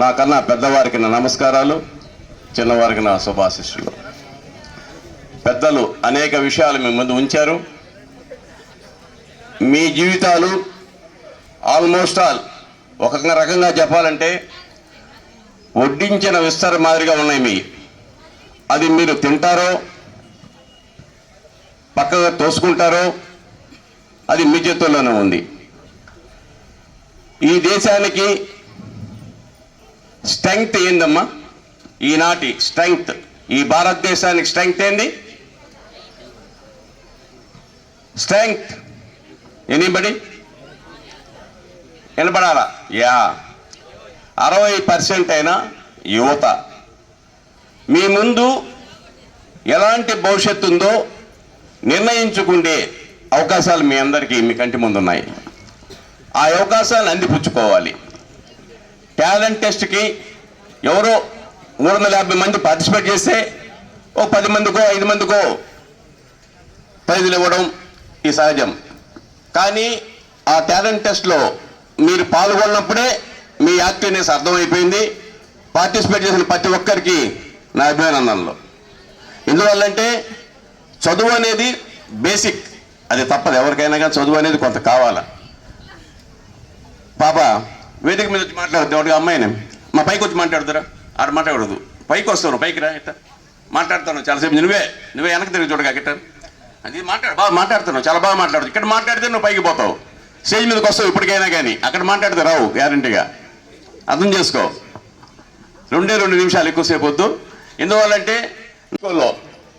నాకన్నా పెద్దవారికి నా నమస్కారాలు చిన్నవారికి నా శుభాశిష్యులు పెద్దలు అనేక విషయాలు మీ ముందు ఉంచారు. మీ జీవితాలు ఆల్మోస్ట్ ఆల్ ఒక రకంగా చెప్పాలంటే వడ్డించిన విస్తర మాదిరిగా ఉన్నాయి మీ. అది మీరు తింటారో పక్కగా తోసుకుంటారో అది మీ చేతుల్లోనే ఉంది. ఈ దేశానికి స్ట్రెంగ్త్ ఏందమ్మా? ఈనాటి స్ట్రెంగ్త్. ఈ భారతదేశానికి స్ట్రెంగ్త్ ఏంది? స్ట్రెంగ్త్. ఎనీబడి? వినపడాలా యా. అరవై పర్సెంట్ అయినా యువత. మీ ముందు ఎలాంటి భవిష్యత్తు ఉందో నిర్ణయించుకుండే అవకాశాలు మీ అందరికీ మీ కంటి ముందు ఉన్నాయి ఆ అవకాశాలను అందిపుచ్చుకోవాలి. టాలెంట్ టెస్ట్కి ఎవరో మూడు వందల యాభై మంది పార్టిసిపేట్ చేస్తే ఓ పది మందికో ఐదు మందికో ప్రైజులు ఇవ్వడం ఈ సహజం. కానీ ఆ టాలెంట్ టెస్ట్లో మీరు పాల్గొన్నప్పుడే మీ యాక్టివ్నెస్ అర్థమైపోయింది. పార్టిసిపేట్ చేసిన ప్రతి ఒక్కరికి నా అభినందనలు. ఎందువల్లంటే చదువు అనేది బేసిక్. అది తప్పదు. ఎవరికైనా కానీ చదువు అనేది కొంత కావాలా? వేదిక మీద వచ్చి మాట్లాడుతుంది అమ్మాయిని. మా పైకి వచ్చి మాట్లాడుతారా? ఆడ మాట్లాడదు పైకి వస్తాను. పైకి రా ఇట్ట. మాట్లాడుతాను చాలాసేపు. నువ్వే నువ్వే వెనక్కి తిరిగి చూడగా గిట్ట అది మాట్లాడు. బాగా మాట్లాడుతున్నావు. చాలా బాగా మాట్లాడు. ఇక్కడ మాట్లాడితే నువ్వు పైకి పోతావు. స్టేజ్ మీదకి వస్తావు ఇప్పటికైనా కానీ. అక్కడ మాట్లాడితే రావు గ్యారంటీగా. అర్థం చేసుకో. రెండే రెండు నిమిషాలు ఎక్కువసేపు వద్దు. ఎందువల్లంటే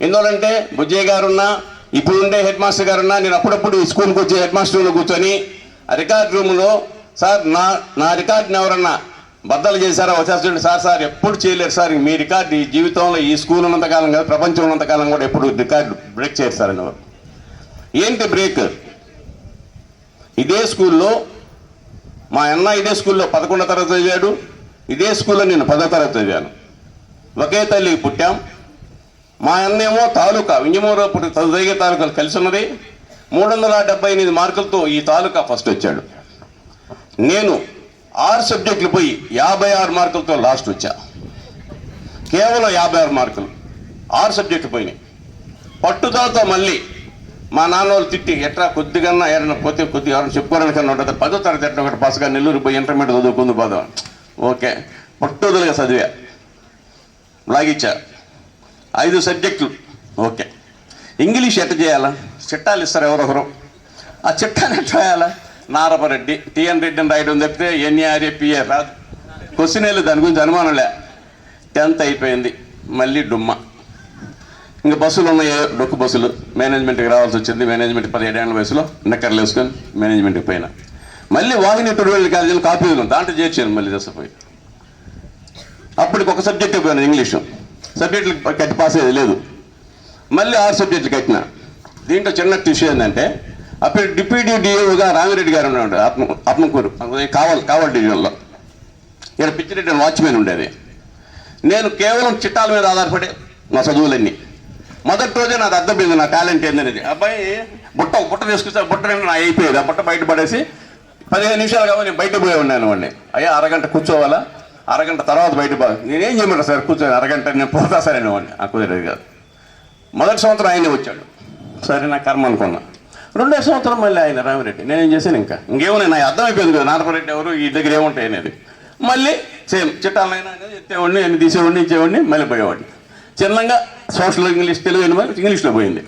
ఎందువల్లంటే బుజ్జయ్య గారున్నా ఇప్పుడు ఉండే హెడ్ మాస్టర్ గారున్నా నేను అప్పుడప్పుడు స్కూల్కి వచ్చి హెడ్ మాస్టర్లో కూర్చొని ఆ రికార్డ్ రూమ్లో సార్ నా నా రికార్డుని ఎవరన్నా బద్దలు చేశారా? వచ్చేస్తుంటే సార్ సార్ ఎప్పుడు చేయలేరు సార్. మీ రికార్డు ఈ జీవితంలో ఈ స్కూల్ ఉన్నంతకాలం కాదు ప్రపంచం ఉన్నంతకాలం కూడా ఎప్పుడు రికార్డు బ్రేక్ చేస్తారని ఏంటి బ్రేక్? ఇదే స్కూల్లో మా అన్న ఇదే స్కూల్లో పదకొండో తరగతి చదివాడు. ఇదే స్కూల్లో నేను పదో తరగతి చదివాను. ఒకే తల్లికి పుట్టాం. మా అన్నేమో తాలూకా వింజమూరు పుట్టి చదివే తాలూకాలు కలిసి ఉన్నది. మూడు వందల డెబ్బై ఎనిమిది మార్కులతో ఈ తాలూకా ఫస్ట్ వచ్చాడు. నేను ఆరు సబ్జెక్టులు పోయి యాభై ఆరు మార్కులతో లాస్ట్ వచ్చా. కేవలం యాభై ఆరు మార్కులు. ఆరు సబ్జెక్టులు పోయినాయి. పట్టుదలతో మళ్ళీ మా నాన్న వాళ్ళు తిట్టి ఎట్లా కొద్దిగన్నా ఏదైనా పోతే కొద్దిగా ఎవరైనా చెప్పుకోవడానికన్నా ఉంటుంది పదో తరగతి ఎట్లా ఒకటి పాస్గా నెల్లూరు పోయి ఇంటర్మీడియట్ చదువుకుంది పోదాం. ఓకే. పట్టుదలగా చదివా. లాగిచ్చా. ఐదు సబ్జెక్టులు. ఓకే. ఇంగ్లీష్ ఎట్ట చేయాలా? చిట్టాలు ఇస్తారు ఎవరొకరు ఆ చిట్టాలు ఎట్లా రాయాలా? నారపరెడ్డి టిఎన్ రెడ్డిని రాయడం తప్పితే ఎన్ఆర్ఏ పిఏ రాదు. క్వశ్చన్ వెళ్ళి దాని గురించి అనుమానంలే టెన్త్ అయిపోయింది. మళ్ళీ డుమ్మ. ఇంకా బస్సులు ఉన్నాయి? డొక్కు బస్సులు. మేనేజ్మెంట్కి రావాల్సి వచ్చింది. మేనేజ్మెంట్ పదిహేడేళ్ళ వయసులో నిక్కర్లు వేసుకొని మేనేజ్మెంట్కి పోయినా. మళ్ళీ వాహిని టూర్వెల్ కాలేజీలో కాపీలు దాంట్లో చేర్చాను మళ్ళీ దశపోయి అప్పటికి ఒక సబ్జెక్ట్ పోయాను ఇంగ్లీషు. సబ్జెక్టులు కట్టి పాస్ అయ్యేది లేదు. మళ్ళీ ఆరు సబ్జెక్టులు కట్టిన. దీంట్లో చిన్న ఇష్యూ ఏంటంటే అప్పుడు డిప్యూటీ డిఓగా రామిరెడ్డి గారు ఉన్నాడు ఆత్మ ఆత్మకూరు. కావాలి కావాలి డివిజన్లో. ఇక్కడ పిచ్చిరెడ్డి అని వాచ్మెన్ ఉండేది. నేను కేవలం చిట్టాల మీద ఆధారపడే నా చదువులన్నీ. మొదటి రోజే నాకు అర్థమైంది నా టాలెంట్ ఏందనేది. అబ్బాయి బుట్ట ఒక బుట్ట తీసుకొస్తే ఆ బుట్ట నా అయిపోయేది. ఆ బుట్ట బయట పడేసి పదిహేను నిమిషాలు కాబట్టి నేను బయట పోయి ఉన్నాను వాడిని. అయ్యా అరగంట కూర్చోవాలా? అరగంట తర్వాత బయట పో నేనేం చేయమంటా సార్? కూర్చొని అరగంట నేను పోతా సరే వాడిని. ఆ కుదిరేది కాదు. మొదటి సంవత్సరం ఆయనే వచ్చాడు. సరే నా కర్మ అనుకున్నా. రెండో సంవత్సరం మళ్ళీ ఆయన రామిరెడ్డి. నేనేం చేశాను ఇంకా? ఇంకేమో నాకు అర్థమైపోయింది కదా నారపరెడ్డి ఎవరు? ఈ దగ్గర ఏముంటాయి అనేది. మళ్ళీ సేమ్ చిట్టాలైనా ఎత్తేవాడిని అన్ని తీసేవాడిని ఇచ్చేవాడిని మళ్ళీ పోయేవాడిని. చిన్నంగా సోషల్ ఇంగ్లీష్ తెలుగు అయిన ఇంగ్లీష్లో పోయింది.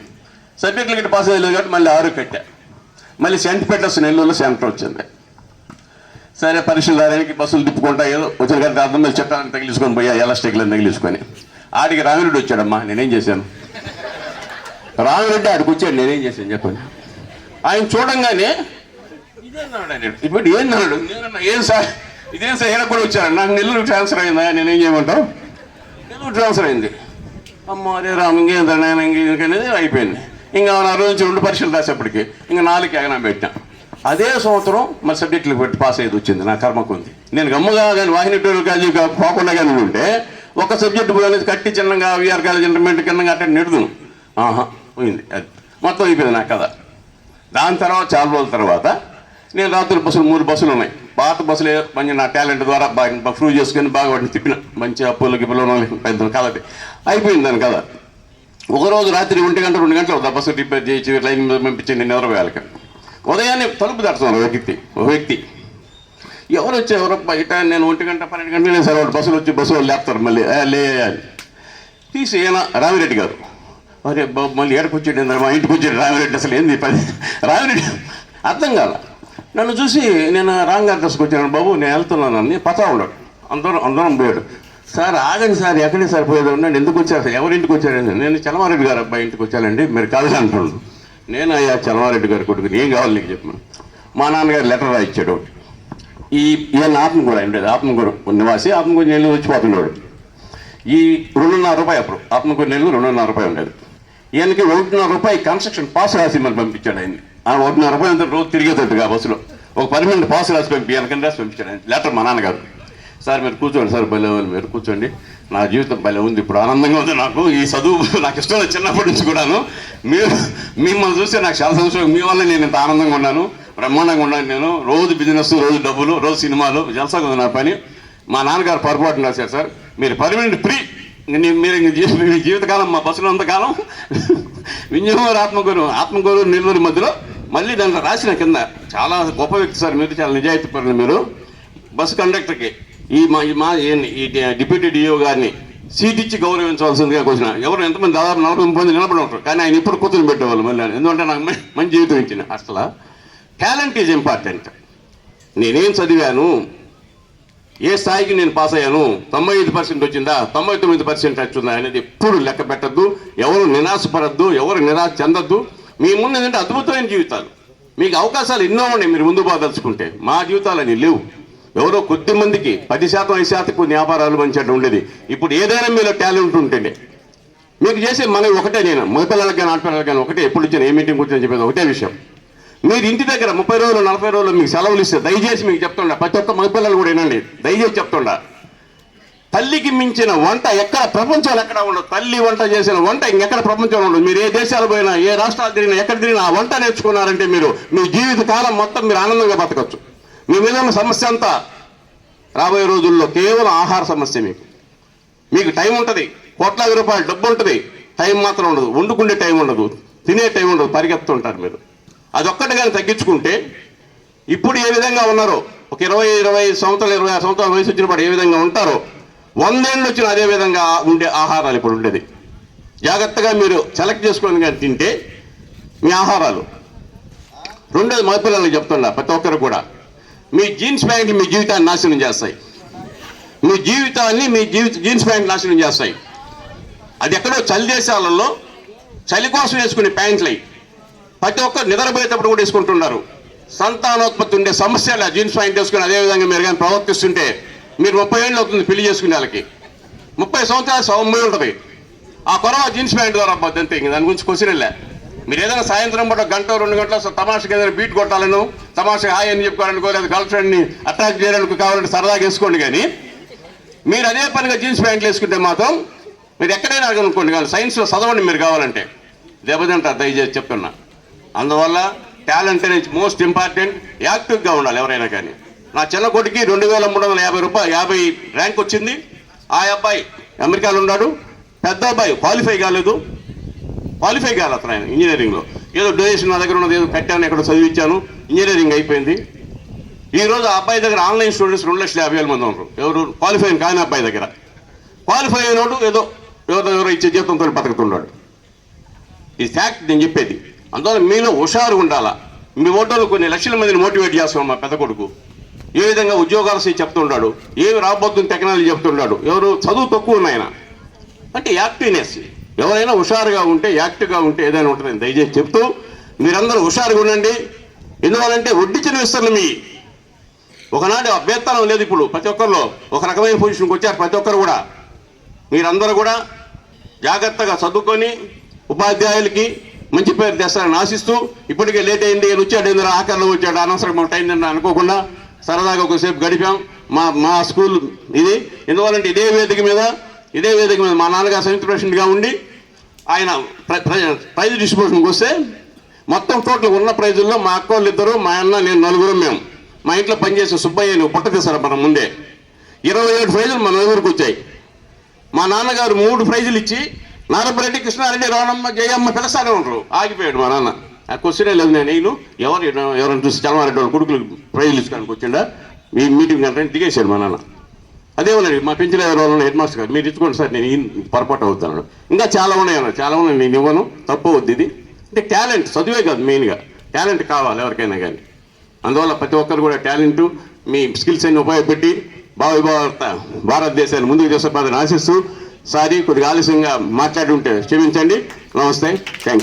సబ్జెక్టులు గిట్ట పాస్ అయ్యలేదు కాబట్టి మళ్ళీ ఆరు కట్టా మళ్ళీ సెంట్ పెట్టస్ నెల్లూరులో సెంటర్ వచ్చింది. సరే పరీక్షలు రాయడానికి బస్సులు తిప్పుకుంటా ఏదో వచ్చిన కానీ అర్థం మీద చట్టాలను తగిలించుకొని పోయా ఎలా ఎలాస్టిక్లను తగిలించుకొని. ఆడికి రామిరెడ్డి వచ్చాడమ్మా నేనేం చేశాను? రామిరెడ్డి ఆడికి వచ్చాడు నేనేం చేశాను చెప్పండి. ఆయన చూడంగానే ఇదేన్నాడు ఆయన ఇప్పుడు ఏందన్నాడు నేనన్నా ఏం సార్? ఇదేం సార్? ఈయన కూడా వచ్చాడు నాకు నెల్లూరు ట్రాన్స్ఫర్ అయిందా? నేనేం చేయమంటావు? నెల్లూరు ట్రాన్స్ఫర్ అయింది. అమ్మ అదే రామ్ ఇంకేం నేను ఇంకనేది అయిపోయింది. ఇంకా ఆ రోజు రెండు పరీక్షలు రాసేప్పటికి ఇంకా నాలుగు ఎగనా పెట్టినా. అదే సంవత్సరం మరి సబ్జెక్టులు పెట్టి పాస్ అయ్యేది వచ్చింది నా కర్మకు ఉంది. నేను గమ్ముగా కానీ వాహిని టూర్ కాలేజీ పోకుండా కానీ ఉంటే ఒక సబ్జెక్టు పోయినది కట్టి చిన్నగా విఆర్ కాలేజ్ ఇంటర్మీడియట్ కింద అట్లా నెడుదును. ఆహా పోయింది. అది మొత్తం అయిపోయింది నా కథ. దాని తర్వాత చాలా రోజుల తర్వాత నేను రాత్రి బస్సులు మూడు బస్సులు ఉన్నాయి. పాత బస్సులే మంచి నా టాలెంట్ ద్వారా బాగా ప్రూవ్ చేసుకొని బాగా వాటిని తిప్పిన. మంచి అప్పులు గిప్పులు పెద్ద కథ అయిపోయింది దాని కథ. ఒకరోజు రాత్రి ఒంటి గంట రెండు గంటలు అవుతుంది బస్సు రిపేర్ చేయించి లైన్ మీద పంపించి నేను ఎవరు వేయాలి ఉదయాన్నే తలుపు దాటుతున్నాను ఒక వ్యక్తి ఒక వ్యక్తి. ఎవరు వచ్చి ఎవరో బయట నేను ఒంటి గంట పన్నెండు గంటలు నేను సరే బస్సులు వచ్చి బస్సు వాళ్ళు లేపుతారు మళ్ళీ. లే అని. తీసి ఈయన రామిరెడ్డి గారు. అరే బాబు మళ్ళీ ఏడకొచ్చాడు మా ఇంటికి వచ్చాడు రామిరెడ్డి అసలు ఏంది? ఈ రామిరెడ్డి అర్థం కాల. నన్ను చూసి నేను రాంగార్ దశకు వచ్చాను బాబు నేను వెళ్తున్నాను అని పతా ఉండడు అందరం అందరం పోయాడు సార్ ఆగండి సార్ ఎక్కడే సార్ పోయేది? నేను ఎందుకు వచ్చారు సార్ ఎవరి ఇంటికి వచ్చారండి నేను చలమారెడ్డి గారు అబ్బాయి ఇంటికి వచ్చానండి మీరు కాదు అంటున్నాను నేను అయ్యా చలమారెడ్డి గారి కొడుకుని ఏం కావాలి నీకు చెప్పాను మా నాన్నగారు లెటర్ రాయిచ్చాడు. ఒకటి ఈ ఈయన ఆత్మకూర ఉండేది ఆత్మకూర నివాసి ఆత్మకూర నెల్లు వచ్చిపోతున్నాడు ఈ రెండున్నర రూపాయి అప్పుడు ఆత్మకూర నెల్లు రెండున్నర రూపాయి ఉండేది. ఈయనకి ఒకటిన్నర రూపాయి కన్స్ట్రక్షన్ పాస్ రాసి మరి పంపించాడు ఆయన. ఆ ఒకటిన్నర రూపాయి అంతా రోజు తిరిగేటట్టుగా బస్సులో. ఒక పర్మనెంట్ పాస్ రాసి పంపి వెనకని రాసి పంపించాడు ఆయన. లెటర్ మా నాన్నగారు. సార్ మీరు కూర్చోండి సార్ భలే ఉంది, మీరు కూర్చోండి. నా జీవితం భలే ఉంది ఇప్పుడు ఆనందంగా ఉంది నాకు. ఈ చదువు నాకు ఇష్టం చిన్నప్పటి నుంచి కూడాను. మీరు మిమ్మల్ని చూస్తే నాకు చాలా సంవత్సరం మీ వల్ల నేను ఇంత ఆనందంగా ఉన్నాను. బ్రహ్మాండంగా ఉన్నాను నేను. రోజు బిజినెస్ రోజు డబ్బులు రోజు సినిమాలు జలసాగా ఉంది నా పని. మా నాన్నగారు పొరపాటు రాశారు సార్ మీరు పర్మనెంట్ ఫ్రీ మీరు మీ జీవితకాలం మా బస్సులో అంతకాలం వింజమూరు ఆత్మగురు ఆత్మగురు నెల్లూరు మధ్యలో మళ్ళీ దాంట్లో రాసిన కింద చాలా గొప్ప వ్యక్తి సార్ మీరు చాలా నిజాయితీ పడిన మీరు. బస్సు కండక్టర్కి ఈ మా ఈ మా ఈ- డిప్యూటీ డిఓ గారిని సీట్ ఇచ్చి గౌరవించవలసిందిగా కూర్చున్న ఎవరు ఎంతమంది దాదాపు నలభై మంది నిలబడి ఉంటారు. కానీ ఆయన ఇప్పుడు కూతురు పెట్టేవాళ్ళు మళ్ళీ ఎందుకంటే నాకు మంచి జీవితం ఇచ్చిన అసలు టాలెంట్ ఈజ్ ఇంపార్టెంట్ నేనేం చదివాను? ఏ స్థాయికి నేను పాస్ అయ్యాను? తొంభై ఐదు పర్సెంట్ వచ్చిందా? తొంభై తొమ్మిది పర్సెంట్ వచ్చిందా అనేది ఎప్పుడు లెక్క పెట్టద్దు ఎవరు నిరాశపడద్దు ఎవరు నిరాశ చెందద్దు. మీ ముందు ఏంటంటే అద్భుతమైన జీవితాలు. మీకు అవకాశాలు ఎన్నో ఉన్నాయి మీరు ముందు పోదలుచుకుంటే. మా జీవితాలని లేవు. ఎవరో కొద్ది మందికి పది శాతం ఐదు శాతం వ్యాపారాలు మంచిగా ఉండేది. ఇప్పుడు ఏదైనా మీలో టాలెంట్ ఉంటుండే మీకు చేసే మనకి ఒకటే నేను. మగపిల్లలకు కానీ ఆడపిల్లలకు కానీ ఒకటే. ఎప్పుడు ఇచ్చిన ఏ మీటింగ్ కూర్చొని చెప్పేది ఒకటే విషయం. మీరు ఇంటి దగ్గర ముప్పై రోజులు నలభై రోజులు మీకు సెలవులు ఇస్తే దయచేసి మీకు చెప్తుండ ప్రతి ఒక్క మగపిల్లలు కూడా వినండి దయచేసి చెప్తుండ. తల్లికి మించిన వంట ఎక్కడ ప్రపంచంలో ఎక్కడ ఉండదు. తల్లి వంట చేసిన వంట ఇంకెక్కడ ప్రపంచంలో ఉండదు. మీరు ఏ దేశాలు పోయినా ఏ రాష్ట్రాలు తిరిగినా ఎక్కడ తిరిగినా ఆ వంట నేర్చుకున్నారంటే మీరు మీ జీవిత కాలం మొత్తం మీరు ఆనందంగా బతకచ్చు. మీ మీద ఉన్న సమస్య అంతా రాబోయే రోజుల్లో కేవలం ఆహార సమస్య మీకు. మీకు టైం ఉంటుంది. కోట్లాది రూపాయలు డబ్బు ఉంటుంది. టైం మాత్రం ఉండదు. వండుకునే టైం ఉండదు. తినే టైం ఉండదు. పరిగెత్తుంటారు మీరు. అదొక్కటి కానీ తగ్గించుకుంటే ఇప్పుడు ఏ విధంగా ఉన్నారో ఒక ఇరవై ఇరవై సంవత్సరాలు ఇరవై ఆరు సంవత్సరాల వయసు వచ్చినప్పుడు ఏ విధంగా ఉంటారో వందేళ్ళు వచ్చిన అదే విధంగా ఉండే ఆహారాలు ఇప్పుడు ఉండేది. జాగ్రత్తగా మీరు సెలెక్ట్ చేసుకొని కానీ తింటే మీ ఆహారాలు. రెండోది మగపిల్లలకు చెప్తున్నా ప్రతి ఒక్కరు కూడా. మీ జీన్స్ ప్యాంట్లు మీ జీవితాన్ని నాశనం చేస్తాయి. మీ జీవితాన్ని మీ జీవిత జీన్స్ ప్యాంట్ నాశనం చేస్తాయి. అది ఎక్కడో చలి దేశాలలో చలి కోసం వేసుకునే ప్యాంట్లు. అయి ప్రతి ఒక్కరు నిద్రపోయేటప్పుడు కూడా వేసుకుంటున్నారు సంతానోత్పత్తి ఉండే సమస్యలు జీన్స్ పాయింట్ వేసుకుని అదే విధంగా మీరు కానీ ప్రవర్తిస్తుంటే మీరు ముప్పై ఏళ్ళు అవుతుంది పెళ్ళి చేసుకునే వాళ్ళకి. ముప్పై సంవత్సరాలు సౌమ్య ఉంటుంది. ఆ కొరవ జీన్స్ ప్యాంట్ ద్వారా పోద్ది అంతే ఇంక దాని గురించి క్వశ్చన్ వెళ్ళా మీరు ఏదైనా సాయంత్రం పూట గంట రెండు గంటల తమాషకి ఏదైనా బీట్ కొట్టాలను తమాషా హాయ్ అని చెప్పుకోవాలనుకో లేదా గర్ల్ ఫ్రెండ్ని అట్రాక్ట్ చేయడానికి కావాలంటే సరదాగా వేసుకోండి కానీ మీరు అదే పనిగా జీన్స్ ప్యాంట్లు వేసుకుంటే మాత్రం మీరు ఎక్కడైనా అనుకోండి కానీ సైన్స్లో చదవండి మీరు కావాలంటే. దెబ్బతింటారు దయచేసి చెప్తున్నా. అందువల్ల టాలెంట్ అనేది మోస్ట్ ఇంపార్టెంట్ యాక్టివ్గా ఉండాలి ఎవరైనా కానీ. నా చిన్న కొడుకి రెండు వేల మూడు వందల యాభై రూపాయలు యాభై ర్యాంక్ వచ్చింది. ఆ అబ్బాయి అమెరికాలో ఉన్నాడు. పెద్ద అబ్బాయి క్వాలిఫై కాలేదు. క్వాలిఫై కాదు అతను ఆయన ఇంజనీరింగ్లో ఏదో డొనేషన్ నా దగ్గర ఉన్నది ఏదో కట్టాను ఎక్కడ చదివించాను ఇంజనీరింగ్ అయిపోయింది. ఈ రోజు ఆ అబ్బాయి దగ్గర ఆన్లైన్ స్టూడెంట్స్ రెండు లక్షల యాభై వేల మంది ఉన్నారు. ఎవరు క్వాలిఫై కాని అబ్బాయి దగ్గర. క్వాలిఫై అయినోడు ఏదో ఎవరో ఎవరో ఇచ్చే జీతంతో బతుకుతున్నాడు. ఈ ఫ్యాక్ట్ నేను చెప్పేది. అందువల్ల మీలో హుషారు ఉండాలా? మీ ఓటర్లు కొన్ని లక్షల మందిని మోటివేట్ చేస్తున్నాం మా పెద్ద కొడుకు. ఏ విధంగా ఉద్యోగాలు చెప్తుంటాడు? ఏమి రాబోతుంది టెక్నాలజీ చెప్తుంటాడు? ఎవరు? చదువు తక్కువ ఉన్నాయన అంటే యాక్టివ్నెస్ ఎవరైనా హుషారుగా ఉంటే యాక్టివ్గా ఉంటే ఏదైనా ఉంటుందని దయచేసి చెప్తూ మీరందరూ హుషారుగా ఉండండి. ఎందువల్లంటే వడ్డించిన విస్తరణ మీ. ఒకనాడు అభ్యర్థనం లేదు ఇప్పుడు ప్రతి ఒక్కరిలో. ఒక రకమైన పొజిషన్కి వచ్చారు ప్రతి ఒక్కరు కూడా. మీరందరూ కూడా జాగ్రత్తగా చదువుకొని ఉపాధ్యాయులకి మంచి పేరు తెస్తారని ఆశిస్తూ ఇప్పటికే లేట్ అయింది ఈయన వచ్చాడు ఇందులో ఆఖరిలో వచ్చాడు అనవసరం టైం నిన్న అనుకోకుండా సరదాగా ఒకసేపు గడిపాం. మా మా స్కూల్ ఇది. ఎందువల్లంటే ఇదే వేదిక మీద ఇదే వేదిక మీద మా నాన్నగారు సంయుక్త ప్రెసిడెంట్గా ఉండి ఆయన ప్ర- ప్రైజ్ డిస్ట్రిబ్యూషన్కి వస్తే మొత్తం టోటల్ ఉన్న ప్రైజుల్లో మా అక్క వాళ్ళు ఇద్దరు మా అన్న నేను నలుగురు మేము. మా ఇంట్లో పనిచేసే సుబ్బయ్యని పుట్ట తీసారు మనం ముందే. ఇరవై ఏడు ప్రైజులు మా నలుగురికి వచ్చాయి. మా నాన్నగారు మూడు ప్రైజులు ఇచ్చి నారపరెడ్డి కృష్ణారెడ్డి రోణమ్మ జయమ్మ పిలసానే ఉండరు ఆగిపోయాడు మా నాన్న. ఆ క్వశ్చనే లేదు నేను నేను ఎవరు ఎవరైనా చూసి చలమారెడ్డి వాళ్ళ కొడుకులు ప్రైజులు ఇచ్చుకోడానికి వచ్చిండా? మీ మీటింగ్ అంటే దిగేశాడు మా నాన్న. అదే ఉన్నది మా పెంచిన వాళ్ళు హెడ్ మాస్టర్ గారు. మీరు ఇచ్చుకోండి సార్ నేను పొరపాటు అవుతాను ఇంకా చాలా ఉన్నాయి అన్న చాలా ఉన్నాయి నేను ఇవ్వను. తప్పు అవుద్ది ఇది. అంటే టాలెంట్ చదువే కాదు మెయిన్గా టాలెంట్ కావాలి ఎవరికైనా కానీ. అందువల్ల ప్రతి ఒక్కరు కూడా టాలెంట్ మీ స్కిల్స్ అన్ని ఉపయోగపెట్టి భావి భారతదేశాన్ని ముందుకు తీసుకుపోదని ఆశిస్తూ సారీ కొద్దిగా ఆలస్యంగా మాట్లాడి ఉంటే క్షమించండి. నమస్తే. థ్యాంక్